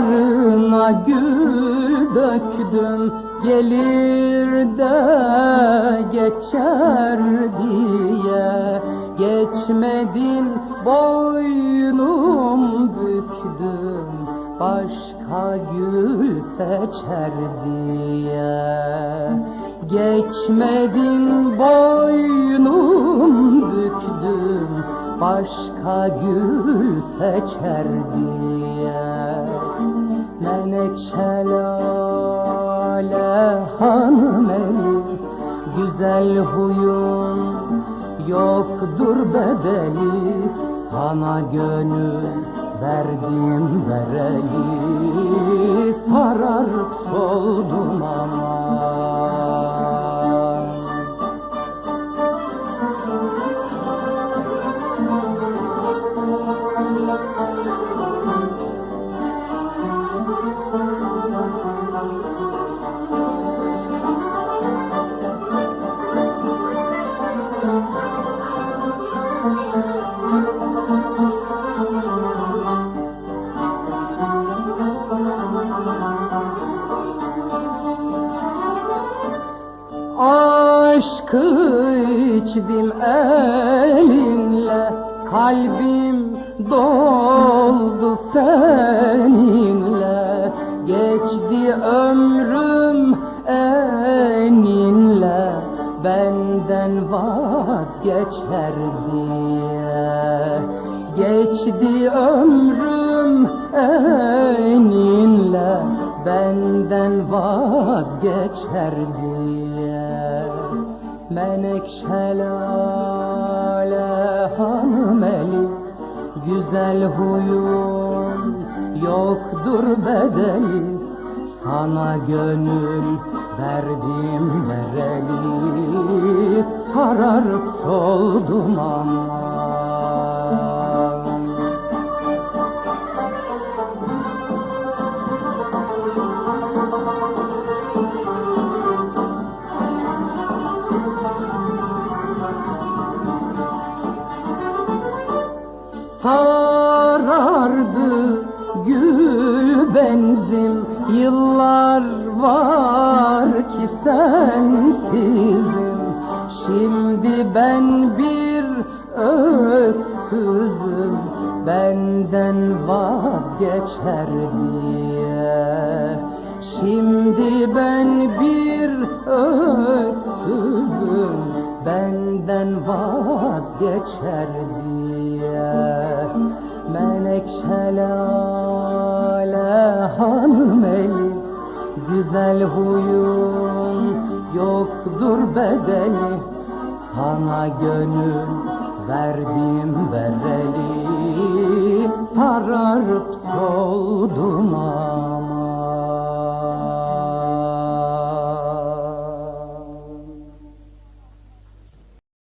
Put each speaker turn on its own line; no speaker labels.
Sana gül döktüm gelir de geçer diye. Geçmedin boynum büktüm başka gül seçer diye. Geçmedin boynum büktüm başka gül seçer diye Menekşelale hanım eli Güzel huyun yoktur bedeli. Sana gönül verdim vereli Aşkı içtim elinle. Kalbim doldu seninle. Geçti ömrüm eninle. Benden vazgeçer diye. Geçti ömrüm eninle. Benden vazgeçer diye Menekşelale hanım eli Güzel huyun yoktur bedeli. Sana gönül verdim vereli Sararıp soldum aman sarardı gül benzim. Yıllar var ki sensizim. Şimdi ben bir öksüzüm. Benden vazgeçer diye. Şimdi ben bir öksüzüm Benden vazgeçer diye. Menekşelale hanım eli Güzel huyun yoktur bedeli. Sana gönül verdim vereli Sararıp soldum ah